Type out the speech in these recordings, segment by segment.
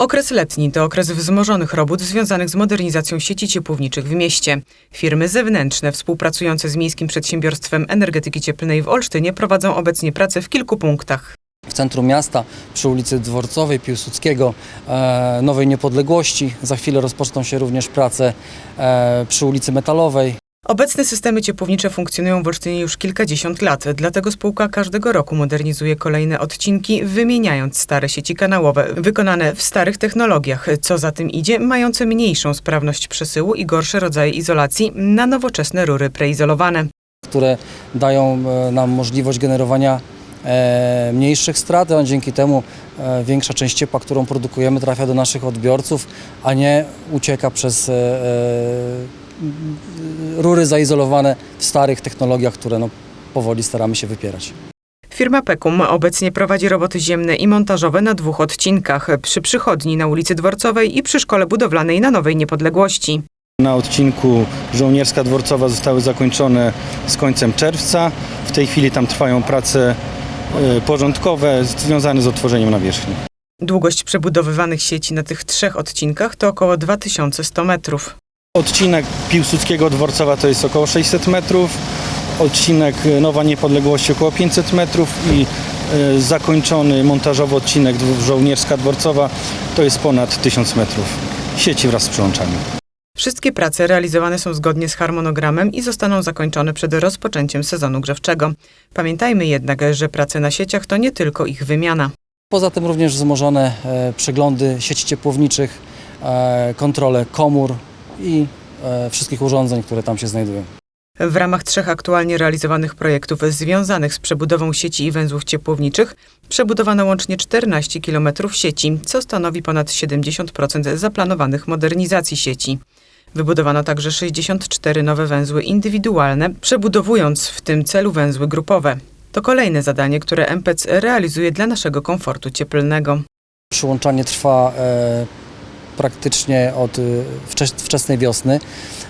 Okres letni to okres wzmożonych robót związanych z modernizacją sieci ciepłowniczych w mieście. Firmy zewnętrzne współpracujące z Miejskim Przedsiębiorstwem Energetyki Cieplnej w Olsztynie prowadzą obecnie pracę w kilku punktach. w centrum miasta, przy ulicy Dworcowej, Piłsudskiego, e, Nowej Niepodległości. Za chwilę rozpoczną się również prace e, przy ulicy Metalowej. Obecne systemy ciepłownicze funkcjonują w Olsztynie już kilkadziesiąt lat, dlatego spółka każdego roku modernizuje kolejne odcinki, wymieniając stare sieci kanałowe, wykonane w starych technologiach, co za tym idzie, mające mniejszą sprawność przesyłu i gorsze rodzaje izolacji na nowoczesne rury preizolowane. które dają e, nam możliwość generowania e, mniejszych strat, a dzięki temu e, większa część ciepła, którą produkujemy, trafia do naszych odbiorców, a nie ucieka przez rury zaizolowane w starych technologiach, które no, powoli staramy się wypierać. Firma Pekum obecnie prowadzi roboty ziemne i montażowe na dwóch odcinkach, przy przychodni na ulicy Dworcowej i przy szkole budowlanej na Nowej Niepodległości. Na odcinku Żołnierska Dworcowa zostały zakończone z końcem czerwca. W tej chwili tam trwają prace e, porządkowe związane z otworzeniem nawierzchni. Długość przebudowywanych sieci na tych trzech odcinkach to około 2100 metrów. Odcinek Piłsudskiego Dworcowa to jest około 600 metrów, odcinek Nowa Niepodległości około 500 metrów i e, zakończony montażowy odcinek Żołnierska Dworcowa to jest ponad 1000 metrów sieci wraz z przyłączami. Wszystkie prace realizowane są zgodnie z harmonogramem i zostaną zakończone przed rozpoczęciem sezonu grzewczego. Pamiętajmy jednak, że prace na sieciach to nie tylko ich wymiana. Poza tym również wzmożone e, przeglądy sieci ciepłowniczych, e, kontrole komór i e, wszystkich urządzeń, które tam się znajdują. W ramach trzech aktualnie realizowanych projektów związanych z przebudową sieci i węzłów ciepłowniczych przebudowano łącznie 14 km sieci, co stanowi ponad 70% zaplanowanych modernizacji sieci. Wybudowano także 64 nowe węzły indywidualne, przebudowując w tym celu węzły grupowe. To kolejne zadanie, które MPC realizuje dla naszego komfortu cieplnego. Przyłączanie trwa e, praktycznie od wczes- wczesnej wiosny,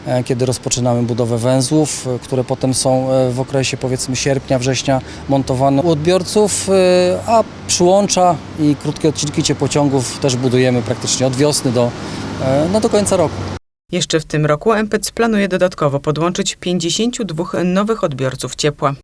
e, kiedy rozpoczynamy budowę węzłów, e, które potem są e, w okresie powiedzmy sierpnia, września montowane u odbiorców, a przyłącza i krótkie odcinki ciepłociągów też budujemy praktycznie od wiosny do, no, do końca roku. Jeszcze w tym roku MPC planuje dodatkowo podłączyć 52 nowych odbiorców ciepła.